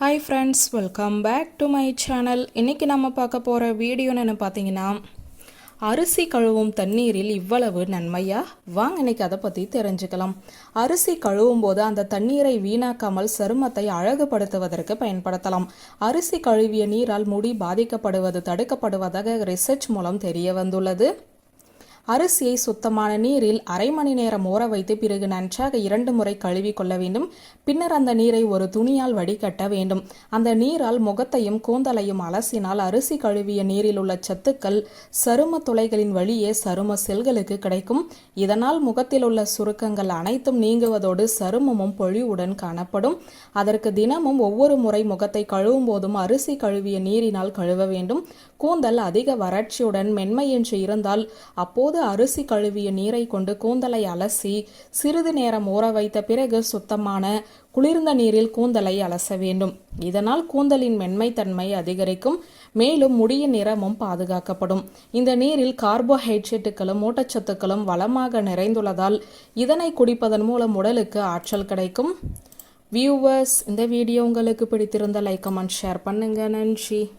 Hi friends welcome back to my channel இன்றைக்கி நம்ம பார்க்க போகிற வீடியோன்னு பார்த்தீங்கன்னா அரிசி கழுவும் தண்ணீரில் இவ்வளவு நன்மையா? வாங்க இன்னைக்கு அதை பற்றி தெரிஞ்சுக்கலாம். அரிசி கழுவும் போது அந்த தண்ணீரை வீணாக்காமல் சருமத்தை அழகுபடுத்துவதற்கு பயன்படுத்தலாம். அரிசி கழுவிய நீரால் முடி பாதிக்கப்படுவது தடுக்கப்படுவதாக ரிசர்ச் மூலம் தெரிய வந்துள்ளது. அரிசியை சுத்தமான நீரில் அரை மணி நேரம் ஊற வைத்து பிறகு நன்றாக இரண்டு முறை கழுவி கொள்ள வேண்டும். பின்னர் அந்த நீரை ஒரு துணியால் வடிகட்ட வேண்டும். அந்த நீரால் முகத்தையும் கூந்தலையும் அலசினால் அரிசி கழுவிய நீரில் உள்ள சத்துக்கள் சரும துளைகளின் வழியே சரும செல்களுக்கு கிடைக்கும். இதனால் முகத்தில் உள்ள சுருக்கங்கள் அனைத்தும் நீங்குவதோடு சருமமும் பொழிவுடன் காணப்படும். அதற்கு தினமும் ஒவ்வொரு முறை முகத்தை கழுவும் போதும் அரிசி கழுவிய நீரினால் கழுவ வேண்டும். கூந்தல் அதிக வறட்சியுடன் மென்மையின்றி இருந்தால் அப்போது அரிசி கழுவிய நீரை கொண்டு கூந்தலை அலசி சிறிது நேரம் ஊற வைத்த பிறகு சுத்தமான குளிர்ந்த நீரில் கூந்தலை அலச வேண்டும். இதனால் கூந்தலின் மென்மைத்தன்மை அதிகரிக்கும் மேலும் முடியின் நிறமும் பாதுகாக்கப்படும். இந்த நீரில் கார்போஹைட்ரேட்டுகளும் ஊட்டச்சத்துக்களும் வளமாக நிறைந்துள்ளதால் இதனை குடிப்பதன் மூலம் உடலுக்கு ஆற்றல் கிடைக்கும். வியூவர்ஸ் இந்த வீடியோ உங்களுக்கு பிடித்திருந்த லைக் கமெண்ட் ஷேர் பண்ணுங்க. நன்றி.